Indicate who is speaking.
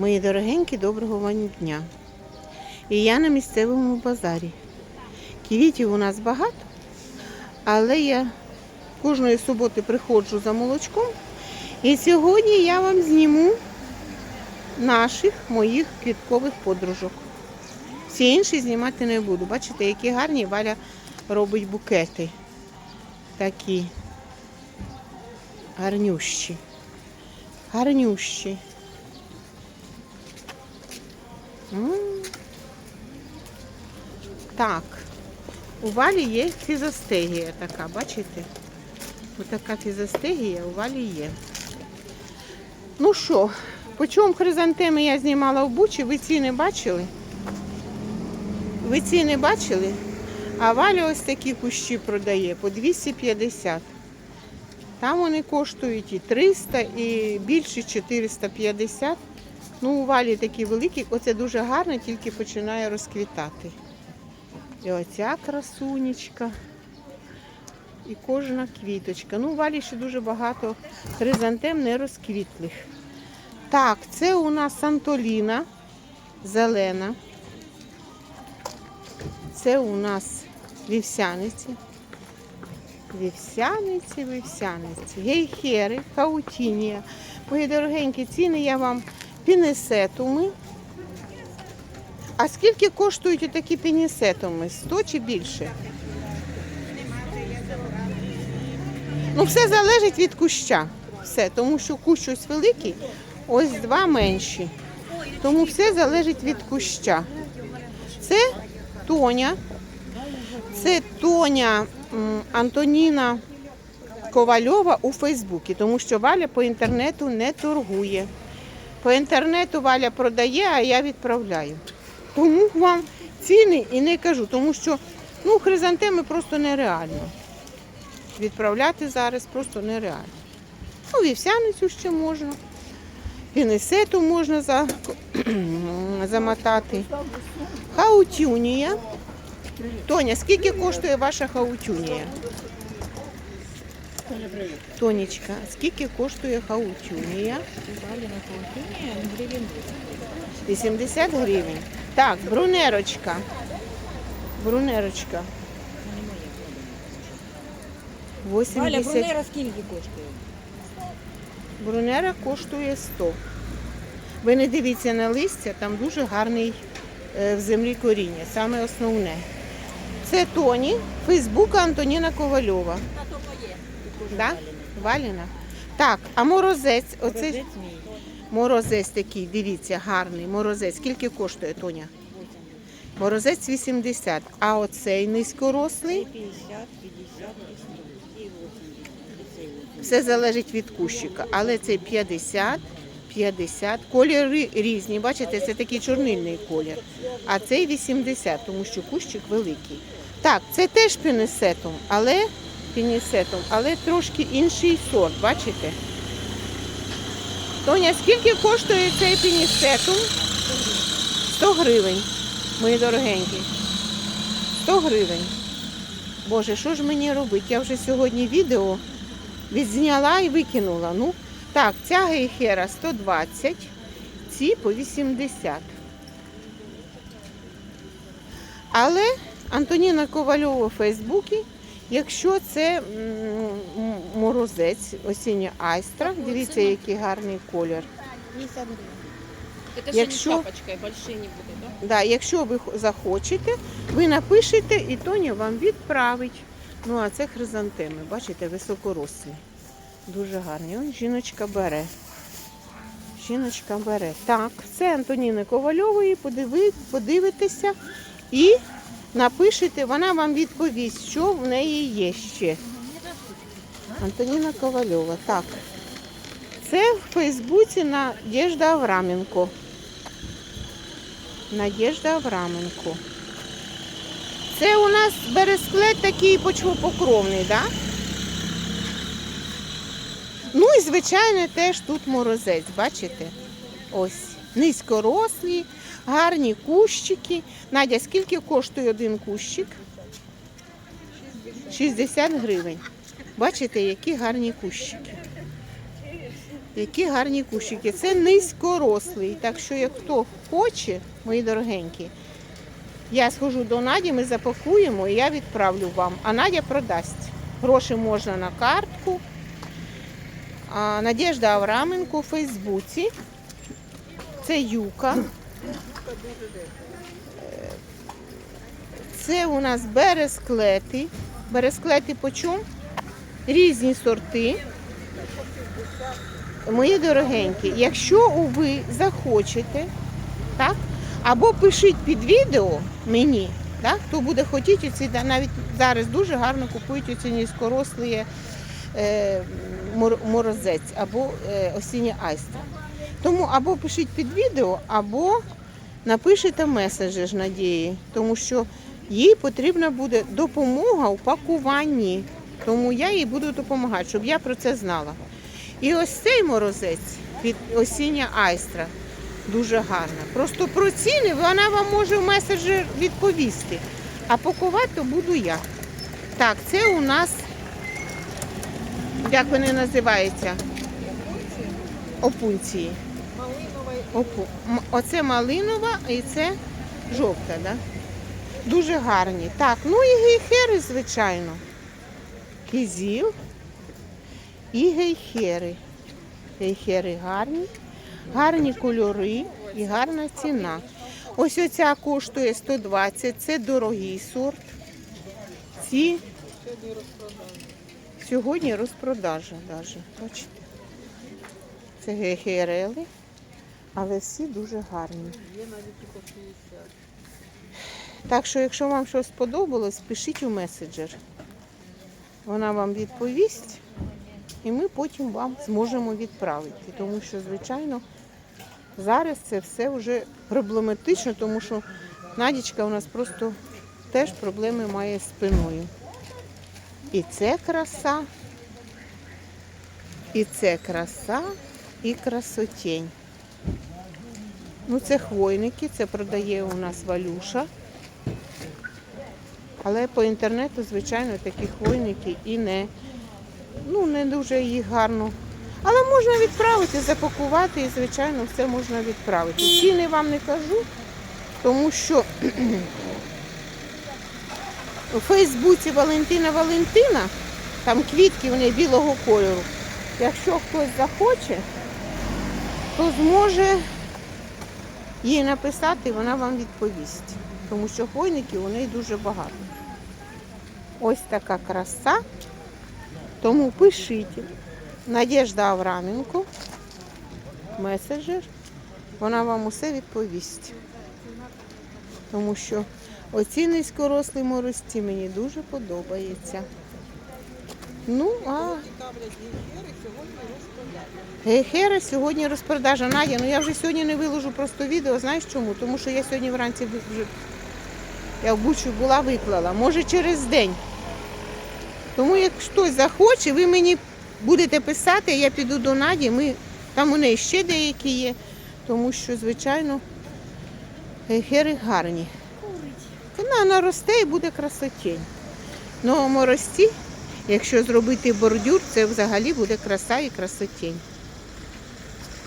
Speaker 1: Мої дорогенькі, доброго вам дня. І я на місцевому базарі. Квітів у нас багато, але я кожної суботи приходжу за молочком. І сьогодні я вам зніму наших моїх квіткових подружок. Всі інші знімати не буду. Бачите, які гарні Валя робить букети. Такі гарнющі. Гарнющі. Так, у Валі є фізостегія така, бачите? Отака фізостегія у Валі є. Ну що, по чому хризантеми я знімала в Бучі, ви ціни бачили? Ви ціни бачили? А Валя ось такі кущі продає по 250. Там вони коштують і 300, і більше 450. Ну, у валі такі великі, оце дуже гарно, тільки починає розквітати. І оця красунечка. І кожна квіточка. Ну, у валі ще дуже багато хризантем не розквітлих. Так, це у нас Антоліна зелена. Це у нас вівсяниці. Вівсяниці, вівсяниці, гейхери, каутінія. Мої дорогенькі ціни я вам пінесетуми. А скільки коштують такі пінесетуми? 100 чи більше? Ну, все залежить від куща. Все, тому що кущ ось великий, ось два менші. Тому все залежить від куща. Це Тоня. Це Тоня Антоніна Ковальова у Фейсбуці, тому що Валя по інтернету не торгує. По інтернету Валя продає, а я відправляю. Тому вам ціни і не кажу, тому що ну, хризантеми просто нереально. Відправляти зараз просто нереально. Ну, вівсяницю ще можна. Пінесету можна за... замотати. Хаутюнія. Тоня, скільки коштує ваша хаутюнія? Тонечка, скільки коштує хаутюнія? 80 гривень. Так, брунерочка. Брунерочка.
Speaker 2: Валя,
Speaker 1: 80.
Speaker 2: брунера скільки коштує?
Speaker 1: Брунера коштує 100. Ви не дивіться на листя, там дуже гарний е, в землі коріння, саме основне. Це Тоні, Фейсбука Антоніна Ковальова. Да? Валіна? Так, а морозець, оце
Speaker 2: Розець мій.
Speaker 1: морозець такий, дивіться, гарний морозець. Скільки коштує Тоня? Морозець 80, а оцей низькорослий
Speaker 2: 50, 50 і 100. І 80. І цей 80.
Speaker 1: Все залежить від кущика, але це 50, 50. Кольори різні. Бачите, це такий чорнильний колір. А цей 80, тому що кущик великий. Так, це теж пінесетом, але пінесетом, але трошки інший сорт, бачите? Тоня, скільки коштує цей пінесетум? 100 гривень, мої дорогенькі. 100 гривень. Боже, що ж мені робити? Я вже сьогодні відео відзняла і викинула. Ну, так, ця гейхера 120, ці по 80. Але Антоніна Ковальова у Фейсбуці, якщо це морозець, осіння айстра, дивіться, який гарний колір.
Speaker 2: 50 гривень. Это
Speaker 1: Якщо-
Speaker 2: не шапочкой, большие не буде, да?
Speaker 1: Да, якщо ви захочете, ви напишете і Тоня вам відправить. Ну, а це хризантеми, бачите, високорослі. Дуже гарні. Ось жіночка бере. Жіночка бере. Так, це Антоніни Ковальової. Подиви, подивитеся і напишете, вона вам відповість, що в неї є ще. Антоніна Ковальова. Так. Це в Фейсбуці Надежда Авраменко. Надежда Авраменко. Це у нас бересклет такий почвопокровний, так? Да? Ну і, звичайно, теж тут морозець, бачите? Ось. Низькорослі, гарні кущики. Надя, скільки коштує один кущик? 60 гривень. Бачите, які гарні кущики. Які гарні кущики. Це низькорослий. Так що, як хто хоче, мої дорогенькі, я схожу до Наді, ми запакуємо і я відправлю вам. А Надя продасть. Гроші можна на картку. Надежда Авраменко у Фейсбуці. Це юка. Це у нас бересклети. Бересклети по чому? Різні сорти. Мої дорогенькі, якщо ви захочете, так, або пишіть під відео мені, так, хто буде хотіти, оці, навіть зараз дуже гарно купують оці низькорослі е, морозець або е, осіння айстра. Тому або пишіть під відео, або напишете меседжі Надії, тому що їй потрібна буде допомога у пакуванні. Тому я їй буду допомагати, щоб я про це знала. І ось цей морозець від осіння айстра дуже гарна. Просто про ціни вона вам може в меседжі відповісти. А пакувати то буду я. Так, це у нас, як вони називаються? Опунції. Опу... Оце малинова і це жовта, да? Дуже гарні. Так, ну і гейхери, звичайно. Кізіл і гейхери. Гейхери гарні, гарні кольори і гарна ціна. Ось оця коштує 120, це дорогий сорт. Ці сьогодні розпродажа навіть. Бачите? Це гейхерели, але всі дуже гарні. Так що, якщо вам щось сподобалось, пишіть у меседжер. Вона вам відповість, і ми потім вам зможемо відправити. Тому що, звичайно, зараз це все вже проблематично, тому що Надічка у нас просто теж проблеми має з спиною. І це краса, і це краса, і красотень. Ну, це хвойники, це продає у нас Валюша. Але по інтернету, звичайно, такі хвойники і не, ну, не дуже їх гарно. Але можна відправити, запакувати і, звичайно, все можна відправити. Ціни вам не кажу, тому що у Фейсбуці Валентина Валентина, там квітки вони білого кольору. Якщо хтось захоче, то зможе їй написати, вона вам відповість. Тому що хвойників у неї дуже багато. Ось така краса. Тому пишіть. Надежда Авраменко, меседжер. Вона вам усе відповість. Тому що оці низькорослі морозці мені дуже подобаються. Ну, а Гейхера сьогодні розпродажа. Надя, ну я вже сьогодні не виложу просто відео. Знаєш чому? Тому що я сьогодні вранці вже я в Бучу була, виклала. Може через день. Тому як хтось захоче, ви мені будете писати, я піду до Наді. Ми, там у неї ще деякі є, тому що, звичайно, гейхери гарні. Вона наросте і буде красотень. Ну, а морості, якщо зробити бордюр, це взагалі буде краса і красотень.